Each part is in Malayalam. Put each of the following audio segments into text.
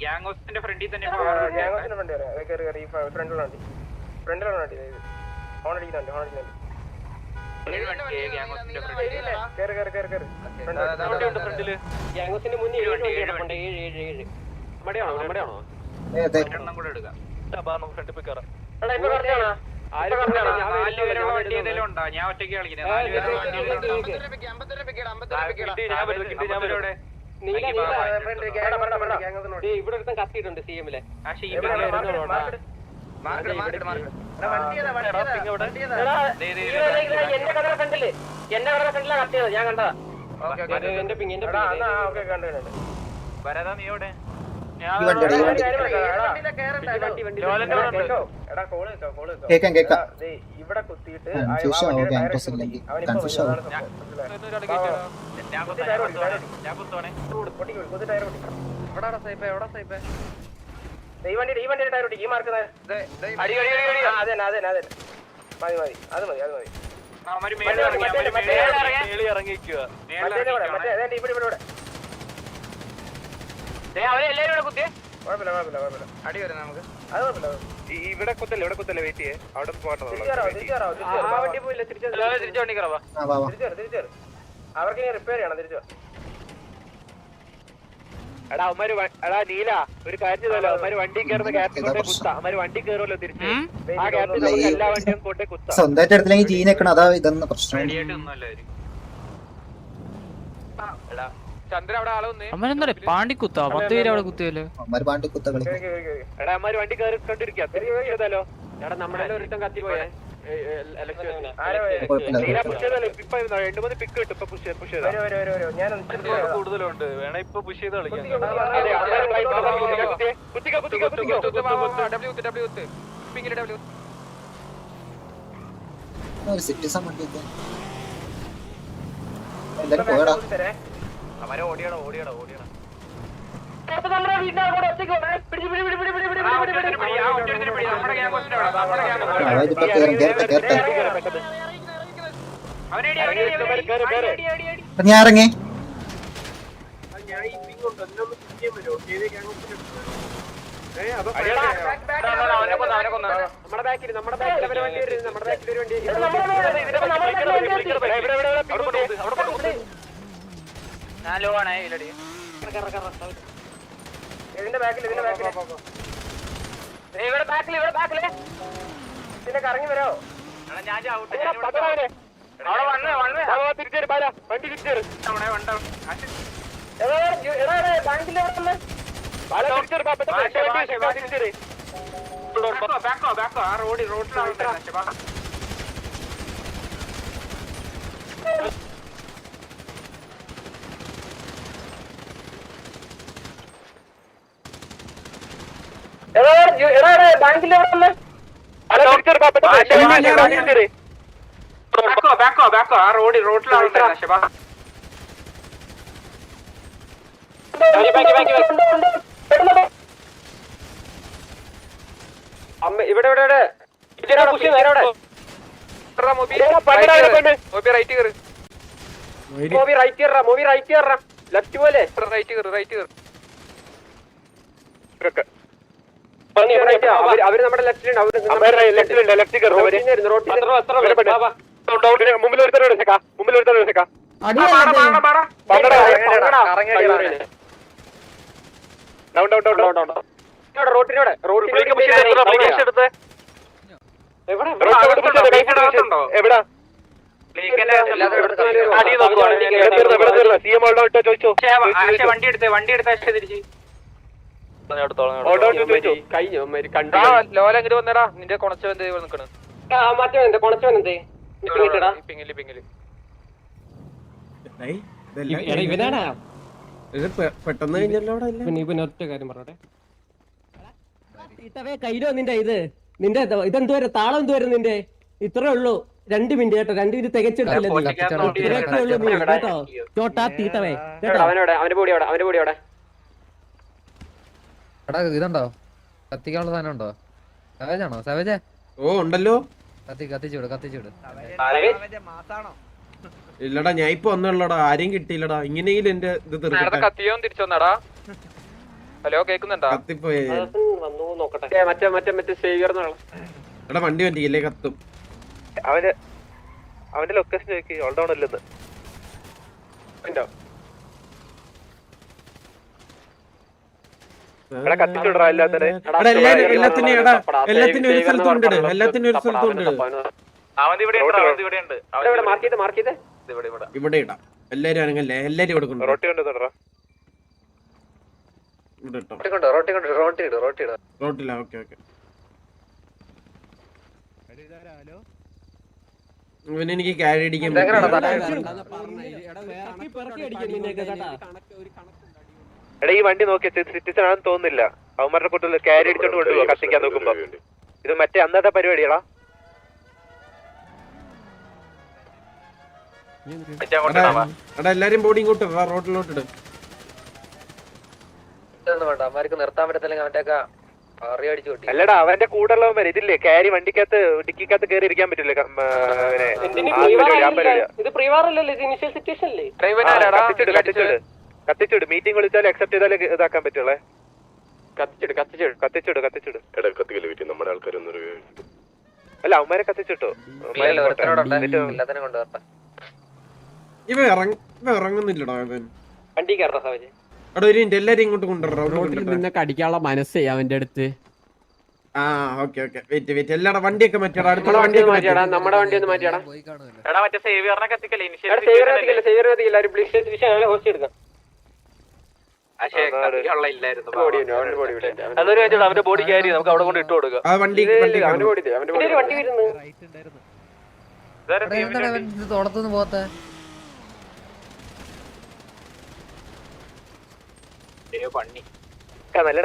ഗ്യാങ്സിന്റെ ഫ്രണ്ടിൽ തന്നെ ഫ്രണ്ടിലാണ് വണ്ടി? ഹോൺ അടിക്കുന്നുണ്ട് ഹോൺ അടിക്കുന്നുണ്ട് ഗ്യാങ്സിന്റെ മുന്നിൽ ഏഴ് വണ്ടി കിടപ്പുണ്ട്. ഏഴ് ഏഴ് ഏഴ്. നമ്മുടെയാണോ നമ്മുടെയാണോ രണ്ടെണ്ണം കൂടെ എടുക്കാം. നമുക്ക് ഫ്രണ്ടിൽ പോയി കയറാം ഞാൻ ഒറ്റയ്ക്ക് കളിക്കുന്നത് ഇവിടെ കുത്തിയിട്ട് കത്തിയിട്ടുണ്ട് സി എമ്മിലെ ഞാൻ നീ ഇല്ലെങ്കിൽ മതി മതി അത് മതി അത് മതി ഇവിടെ കുത്തല്ലേ ഇവിടെ കുത്തല്ലേ വെയിറ്റ് ചെയ്യേ അവിടെ പോകട്ടെ തിരിച്ചു തിരിച്ചു തിരിച്ചു ആ വണ്ടി പോയില്ല തിരിച്ചു തിരിച്ചു തിരിച്ചു തിരിച്ചു കയറി അവർക്ക് ഇനി റിപ്പയർ ചെയ്യണം തിരിച്ചു എടാ അവന്മാര് എടാ നീല ഒരു കാര്യം ചെയ്തല്ലോ അവന്മാര് വണ്ടി കയറുന്ന ക്യാപ്റ്റൻ കൊണ്ടേ. അവന്മാര് വണ്ടി കയറുമല്ലോ തിരിച്ച്. ആ ക്യാപ്റ്റൻ നമുക്ക് എല്ലാ വണ്ടിയും കൊണ്ടേ കുത്താം. സ്വന്തമായിട്ട് എടുത്തില്ലെങ്കിൽ ജീനക്കണം അതാ ഇതെന്ന് പ്രശ്നം. എടാ ചന്ദ്ര അവിടെ ആളെ വന്നേ. അവനെന്താ പാണ്ടിക്കുത്താ പത്ത് പേര് അവിടെ കുത്തിയല്ലോ. അവന്മാര് പാണ്ടി കുത്ത എടാ അവന്മാര് വണ്ടി കയറി കണ്ടിരിക്കാം. ചെയ്താലോ? എടാ കത്തി കൂടുതലുണ്ട്. വേണേ ഇപ്പൊ പുഷ് ഓടിയടാ ഓടിയടാ ഓടിയടാ നമ്മുടെ വീടിന്റെ അവിടെ ഒറ്റയ്ക്ക് പിടി പിടി പിടി പിടി പിടി പിടി പിടി പിടി. അതായത് കേറും അപ്പൊ ഞാൻ ഇറങ്ങി ബാക്കിൽ നമ്മുടെ ബാക്കിൽ അവരെ വണ്ടി വരുന്നത് ഇതിന്റെ ബാക്കിൽ ഇതിന്റെ ബാക്കിൽ ഇവിടെ ബാക്കിൽ ഇവിടെ ബാക്കിൽ പിന്നെ കറങ്ങി വരോ. ഞാൻ ചാവട്ടെ അവിടെ വന്ന് വന്ന്. തിരിച്ചേര് പാല. വണ്ടി തിരിച്ചേര് അവിടെ വണ്ട ബാങ്കിന്റെ അവിടെ വന്ന് പാല തിരിച്ചേര് പാപ്പ തിരിച്ചേര് ബാക്കോ ബാക്കോ ആ റോഡിൽ റോഡിലാണ് ബാങ്കിന്റെ ബാക്കോ ബാക്കോ ബാക്കോ ആ റോഡ് റോഡിലാണ് അമ്മ ഇവിടെ ഇവിടെ ഇവിടെ. മൂവി റൈറ്റ് കയറാ മൂവി റൈറ്റ് കയറാ ലെഫ്റ്റ് പോലെ. റൈറ്റ് കയറി റൈറ്റ് കയറി. അവർ നമ്മുടെ ലെഫ്റ്റിലുണ്ട് റോഡ് എവിടെ വണ്ടി എടുത്തേ വണ്ടി എടുത്തേ തിരിച്ചു. ഓൾഡോ വന്നടാ. നിന്റെ കൊണച്ചവന്റെ നിക്കണ് മറ്റേ എന്താ കൊണച്ചവനെന്തേ പിങ്ങിൽ പിങ്ങിൽ. ഇവനാടാ. പെട്ടെന്ന് ഒറ്റ കാര്യം പറഞ്ഞോട്ടെ. ഇട്ടവേ കയ്യിലോ നിന്റെ ഇത്? നിന്റെ ഇത് ഇതെന്തുവരെ താളം എന്തുവരെ നിന്റെ? ഇത്രേ ഉള്ളൂ. രണ്ട് മിനിറ്റ് കേട്ടോ രണ്ട് മിനിറ്റ് നീ കേട്ടോ? ചോട്ടാ തീട്ടവേ കേട്ടോ? അവനോടെ അവന്റെ കൂടെ അവിടെ അവന്റെ കൂടെ അവിടെ. എടാ ഇതുണ്ടോ? കത്തിക്കാനുള്ള സാധനം ഉണ്ടോ? സവേജാണോ? സവേജേ? ഓ ഉണ്ടല്ലോ. കത്തി കത്തിച്ചു വിട് കത്തിച്ചു വിട്. ഇല്ലടാ ഞാൻ ഇപ്പൊ വന്നുള്ളടാ ആരെയും കിട്ടിയില്ലടാ. ഇങ്ങനെയെങ്കിലും എന്റെ ഇത് തീർക്കട്ടെ. കത്തിയോ തിരിച്ചു വന്നടാ ഹലോ കേക്കുന്നുണ്ടോ കത്തിപ്പോയേ. വന്നു നോക്കട്ടെ മറ്റേ മറ്റേ മറ്റേ സേവിയർ എടാ വണ്ടി വണ്ടിയില്ലേ കത്തും. അവന്റെ അവന്റെ ലൊക്കേഷൻ ചോദിക്കും ഓൾ ഡൗൺ അല്ലെന്ന് എടാ എല്ലാത്തിനെ എടാ എല്ലാത്തിനും എടാ എല്ലാത്തിനും ഒരു സ്ഥലത്ത് കൊണ്ടിട് എല്ലാത്തിനും ഒരു സ്ഥലത്ത് കൊണ്ടിട് അവൻ ഇവിടെ ഇടാം എല്ലാരും ആണെങ്കല്ലേ എല്ലാരും ഇവിടെ കൊണ്ട് റോട്ടി കൊണ്ട് റോട്ടി ഇട് റോട്ടി ഇട് റോട്ടില്ല ഓക്കെ ഓക്കെ ഇവന് എനിക്ക് ക്യാരി അടിക്കാൻ പറ്റില്ല. എടാ ഈ വണ്ടി നോക്കിയ സിറ്റിസൺ ആണെന്ന് തോന്നുന്നില്ല. അവന്മാരുടെ കൂട്ടത്തിൽ ക്യാരി അടിച്ചോണ്ട് കൊണ്ടുപോകും കത്തിക്കാൻ നോക്കുമ്പോ. ഇത് മറ്റേ അന്നത്തെ പരിപാടിയാടാ. എടാ എടാ എല്ലാരും ബോഡി ഇങ്ങോട്ട് റോഡിലോട്ട് ഇട്. നിർത്താൻ പറ്റത്തില്ലെങ്കിൽ അവന്റെ അല്ലടാ അവന്റെ കൂടെ ഉള്ളവന്മാര് ഇതില്ലേ കാരി വണ്ടിക്കകത്ത് ഡിക്കിക്കകത്ത് കയറി ഇരിക്കാൻ പറ്റില്ല ക- മ, കത്തിച്ചിട്. മീറ്റിംഗ് വിളിച്ചാൽ അക്സെപ്റ്റ് ചെയ്താലേ ഇതാക്കാൻ പറ്റുള്ളേ. കത്തിച്ചിട് കത്തിച്ചിട്. കത്തിച്ചിട് കത്തിച്ചിട്. എടാ കത്തിക്കൽ പറ്റി നമ്മുടെ ആൾക്കാരൊന്നും അല്ല അവന്മാരെ കത്തിച്ചിട്ടോ? ഇവ ഇറങ്ങ ഇവ ഇറങ്ങുന്നില്ലടാ അവൻ. വണ്ടി കയറ സാഹചര്യം എടാ ഒരു എല്ലാരും ഇങ്ങോട്ട് കൊണ്ടുവരാം റോഡിൽ നിന്നൊക്കെ അടിക്കാനുള്ള മനസ്സേ അവന്റെ അടുത്ത്. ആ ഓക്കെ ഓക്കെ. Wait wait. എല്ലാടെ വണ്ടിയൊക്കെ മാറ്റിയടാ. അടുത്തുള്ള വണ്ടിയൊക്കെ മാറ്റിയാടാ നമ്മുടെ വണ്ടി ഒന്ന് മാറ്റിയാടാ. എടാ മറ്റേ സേവിയറിനെ കത്തിക്കല്ലേ? സേവിയർ കത്തിക്കല്ല? സേവിയർ കത്തിക്കല്ല? ഒരു പ്ലീസ് ഡിവിഷൻ ഹോസ്റ്റ് എടുക്കാം ബോഡി ഉണ്ട് അവന്റെ ബോഡി ഇവിടെ ഉണ്ട് അതൊരു കാര്യം അവന്റെ ബോഡി കയറി നമുക്ക് അവിടെ കൊണ്ട് ഇട്ട് കൊടുക്കാം. ആ വണ്ടി വണ്ടി അവന്റെ ബോഡി അവന്റെ വണ്ടി വരുന്നു. പോകാത്തെ?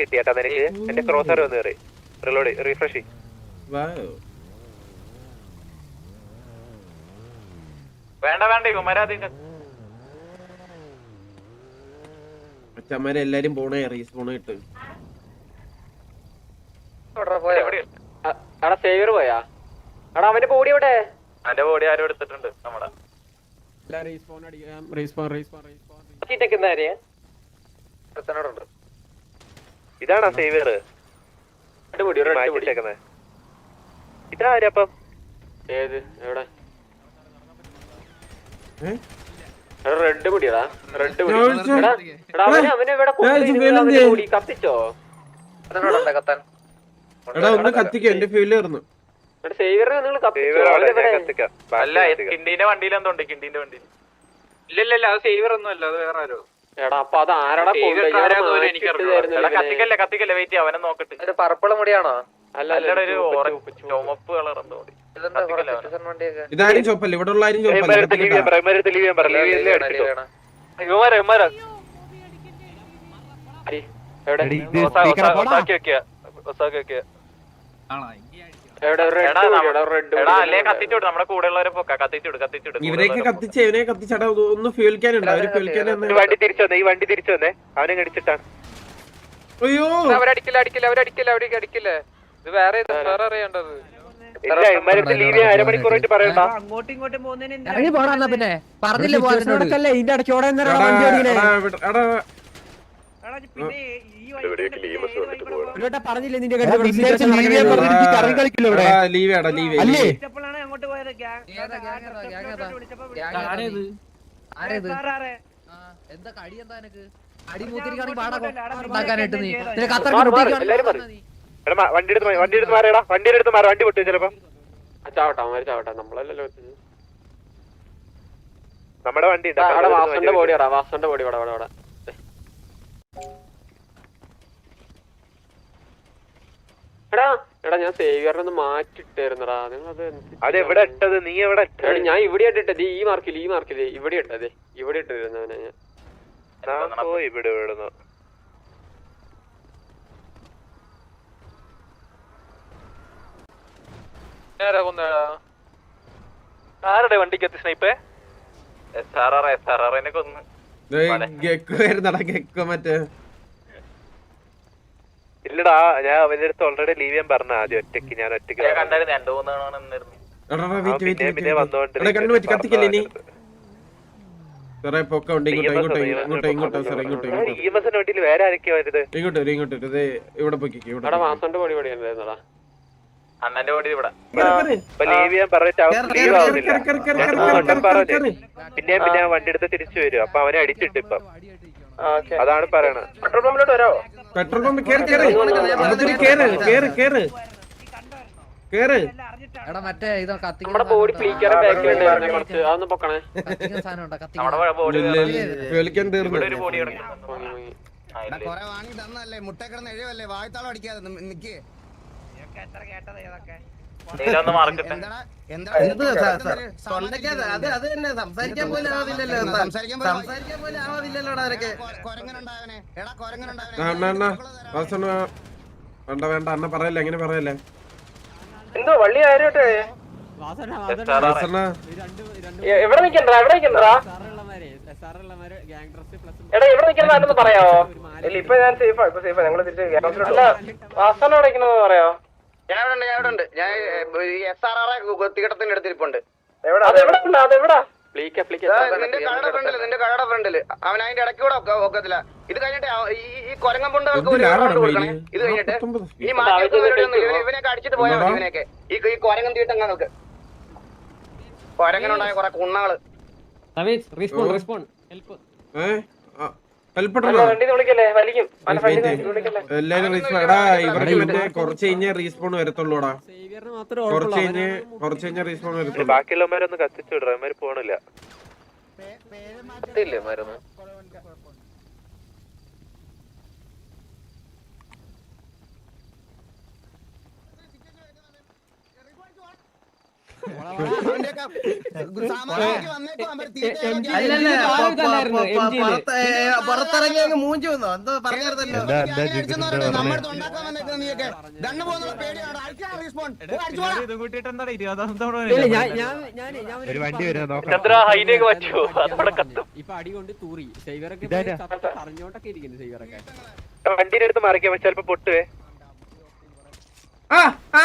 കിട്ടിയാട്ടാ നിനക്ക്. എന്റെ ക്രോസർ വന്ന് കയറി റിലോഡ് റീഫ്രഷ് വേണ്ട വേണ്ട വേണ്ട ഇവന്മാരാദ്യം അച്ഛന്മാരെ എല്ലാരും പോണേ റീസ്പോണ് ഇട്ട്? എടാ സേവിയർ പോയാ? എടാ അവന്റെ ബോഡി എവിടെ? അവന്റെ ബോഡി ആരും എടുത്തിട്ടുണ്ട് നമ്മുടെ. റീസ്പോൺ അടിക്കാം റീസ്പോൺ റീസ്പോൺ റീസ്പോൺ ഇതാണോ സേവിയർ? ഇതാരപ്പം? ഏത്? എവിടെ? റെഡ് പിടിയടാ. റെഡ് പൊടി എടാ കത്തിച്ചോ? ഒന്ന് കത്തിക്കോ എന്റെ ഫ്യൂൽ തീർന്നു എടാ സേവിയർ നിങ്ങൾ കത്തിച്ചോ? സേവിയർ അവനെവിടെ? അല്ല കിണ്ടീന്റെ വണ്ടിയിൽ എന്തോണ്ട് കിണ്ടീന്റെ വണ്ടി ഇല്ല ഇല്ല അത് സേവിയർ ഒന്നും അല്ല അത് വേറെ ആരോ. എടാ അപ്പൊ അത് ആരടാ എടാ കത്തിക്കല്ലേ കത്തിക്കല്ലേ വെയിറ്റ് അവനെ നോക്കട്ടെ. ഒരു പർപ്പിൾ മുടിയാണോ? അല്ല ഒരു ഓറഞ്ച് ചുമപ്പ് കളർ എന്തോ ഇതാരും ചോപ്പല്ല? ഇവിടെ ഉള്ള ആരും ചോപ്പല്ല? ഇവന്മാരാ ഇവന്മാരാ എവിടെ എവിടെ എടാ, റെഡ് റെഡ് എടാ അല്ലേ കത്തിച്ചുവിട് നമ്മുടെ കൂടെ പൊക്ക. കത്തിച്ചുവിട് കത്തിച്ചുവിട് ഇവരെയൊക്കെ കത്തിച്ച് ഇവനെ കത്തിച്ചടാ ഒന്ന് ഫ്യൂൽക്കാനുണ്ട് അവർ ഫ്യൂൽക്കാനെ ഈ വണ്ടി തിരിച്ചു വന്നേ ഈ വണ്ടി തിരിച്ചു വന്നേ. അവനെ കടിച്ചിട്ടാണ്. അയ്യോ. അവരടിക്കില്ല അടിക്കില്ല അവരടിക്കില്ല അവർക്ക് അടിക്കില്ല ഇത് വേറെ വേറെ അറിയേണ്ടത്. ഇറങ്ങി പോടാ പിന്നെ. പറഞ്ഞില്ലേ ഇതിന്റെ വണ്ടി ഓടിക്കണേ. പറഞ്ഞില്ലേ നിന്റെ അല്ലേ? ആ, എന്താ കടി എന്താ നിനക്ക്? അടി മൂത്തിരിക്കാണെങ്കിൽ പാടാ ഉണ്ടാക്കാനായിട്ട് നീ. നിനക്ക് അത്ര എടാ വണ്ടി എടുത്ത് വണ്ടി എടുത്ത് മാറിയടാ വണ്ടിയുടെ എടുത്ത് മാറി വണ്ടി പൊട്ടി ചിലപ്പോ. ചാവട്ടെ അവന്മാര് ചാവട്ടെ. നമ്മളല്ലല്ലോ. നമ്മുടെ വണ്ടി വാസുന്റെ ബോഡി എടാ വാസന്റെ ബോഡി ഇവിടെ ഇവിടെ ഇവിടെ എടാ എടാ ഞാൻ സേവിയറിനെ ഒന്ന് മാറ്റിട്ടായിരുന്നടാ നിങ്ങളത് അത് എവിടെ ഇട്ടത്? നീ എവിടെ ഇട്ടത്? ഞാൻ ഇവിടെ ഇട്ടിട്ടത് ഈ മാർക്കിൽ ഈ മാർക്കിൽ ഇവിടെ ഇട്ടത്. ഇവിടെ ഇട്ടിരുന്നവനെ ഞാൻ ഇവിടെ പോയി ആരാ കൊന്നടാ ആരുടെ വണ്ടിക്കത്തി snipe S R R S R R എന്നെ കൊന്ന് ഗെക്കോ ആയിരുന്നടാ ഗെക്കോ മറ്റേ. ഇല്ലടാ ഞാൻ അവന്റെ അടുത്ത് ഓൾറെഡി ലീവ് ചെയ്യാൻ പറഞ്ഞ ആദ്യം ഒറ്റയ്ക്ക്. ഞാൻ ഒറ്റയ്ക്ക് ഇവിടെ പൊക്കിക്കോട്ടെ അണ്ണന്റെ ഓടി ഇവിടെ. പിന്നെ പിന്നെ വണ്ടി എടുത്ത് തിരിച്ചു വരും. അപ്പൊ അവനെ അടിച്ചിട്ട് ഇപ്പൊ. അതാണ് പറയണത്. പെട്രോൾ പമ്പിലോട്ട് വരാമോ പെട്രോൾ പമ്പ് കേറി കേറ്. കേറ് കേറ് കേറ്. എടാ മറ്റേ ഇത് ബോഡി കുറച്ച് പൊക്കണേ. ബോഡി തീർന്നു ഒരു ബോഡി കിടക്കുന്നു വാങ്ങി തന്നല്ലേ മുട്ടക്കിടന്ന് എഴുതല്ലേ വാഴത്താളം അടിക്കാതെ നിക്ക്. വേണ്ട വേണ്ട. അന്ന പറയല്ല എങ്ങനെ പറയല്ലേ? എന്തോ വള്ളി ഇപ്പൊ ഞാൻ സേഫാ ഇപ്പൊ സേഫാ ഞങ്ങൾ തിരിച്ചു വാസന അടയ്ക്കണമെന്ന് പറയാമോ ഞാൻ അവിടെ ഉണ്ട് ഞാൻ അവിടെ ഉണ്ട് ഞാൻ എസ് ആർ ആർ കുത്തിക്കിടത്തിന്റെ അടുത്തിരിപ്പുണ്ട് നിന്റെ കടയുടെ ഫ്രണ്ടിൽ നിന്റെ കടയുടെ ഫ്രണ്ടിൽ. അവൻ അതിന്റെ ഇടയ്ക്ക് കൂടെ ഒക്കത്തില്ല. ഇത് കഴിഞ്ഞിട്ട് ഈ കൊരങ്ങൻ ഇത്? കഴിഞ്ഞിട്ട് ഈ മാറ്റി ഇവനൊക്കെ അടിച്ചിട്ട് പോയാൽ മതി ഈ ഈ കൊരങ്ങൻ തീട്ടങ്ങ നോക്ക് കൊരങ്ങനുണ്ടായ കൊറേ കുണ്ണാൾ റെസ്പോണ്ട് റെസ്പോണ്ട് ഹെൽപ്പ് കുറച്ച് കഴിഞ്ഞ റീസ്പോൺ വരത്തുള്ളൂടാ. കുറച്ച് കഴിഞ്ഞ് കുറച്ച് റീസ്പോൺ ബാക്കിയുള്ളവന്മാരൊന്നും കത്തിച്ചു വിടാം പോണില്ല. പുറത്തിറങ്ങി അങ്ങ് മൂഞ്ചി വന്നു? എന്തോ പറഞ്ഞിരുന്നല്ലോ. ഒരു വണ്ടി അടി കൊണ്ട് തൂറി. വണ്ടിയുടെ അടുത്ത് മറിക്കാം പക്ഷെ ചിലപ്പോ പൊട്ടുവേ. ആ ആ.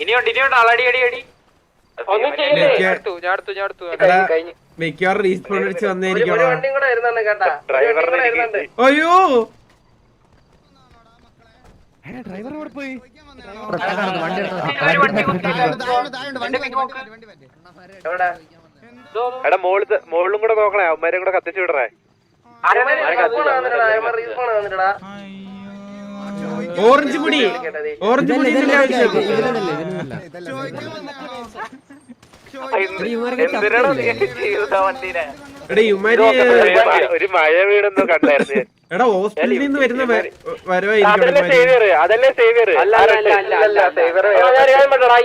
ഇനിയുണ്ട് ഇനിയുണ്ട് അളടി അടി അടി റീസ്പോൺ അയ്യോ! ഡ്രൈവർ പോയി? എടാ മോളിൽ മോളിലും കൂടെ നോക്കണേ. അവന്മാരെ കൂടെ കത്തിച്ചു വിടറേ ആ പൊടി. ഓറഞ്ച് പൊടി ഒരു മഴ വീടൊന്നും കണ്ടായിരുന്നു. എടാ ഹോസ്പിറ്റലിൽ നിന്ന് വരുന്ന വരവായിരിക്കും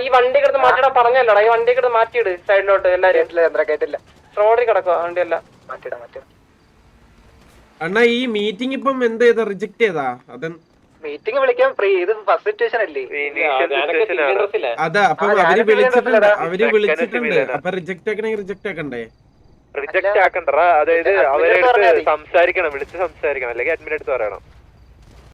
ഈ വണ്ടി കിടന്ന് മാറ്റിടാ പറഞ്ഞല്ലോടാ ഈ വണ്ടി കിടന്ന് മാറ്റിയിട് സൈഡിലോട്ട് എല്ലാരും കേട്ടില്ല റോഡിൽ കിടക്കുക വണ്ടി എല്ലാം മാറ്റിടാ മാറ്റിടാ. അണ്ണാ ഈ മീറ്റിംഗ് ഇപ്പം എന്ത് ചെയ്താ? റിജക്ട് ചെയ്താ? അത് മീറ്റിംഗ് വിളിക്കാൻ ഫ്രീ ഇത് ഫസ്റ്റ് സിറ്റുവേഷൻ അല്ലേ? അതെ അപ്പൊ അവർ വിളിച്ചിട്ടുണ്ട്. അവർ വിളിച്ചിട്ടുണ്ട്. അപ്പൊ റിജക്ട് ആക്കണമെങ്കിൽ റിജക്ട് ആക്കണ്ടേ? റിജക്ട് ആക്കണ്ടറ അതായത് അവരെ സംസാരിക്കണം. വിളിച്ച് സംസാരിക്കണം. അല്ലെങ്കിൽ അഡ്മിൻ എടുത്ത് പറയണം.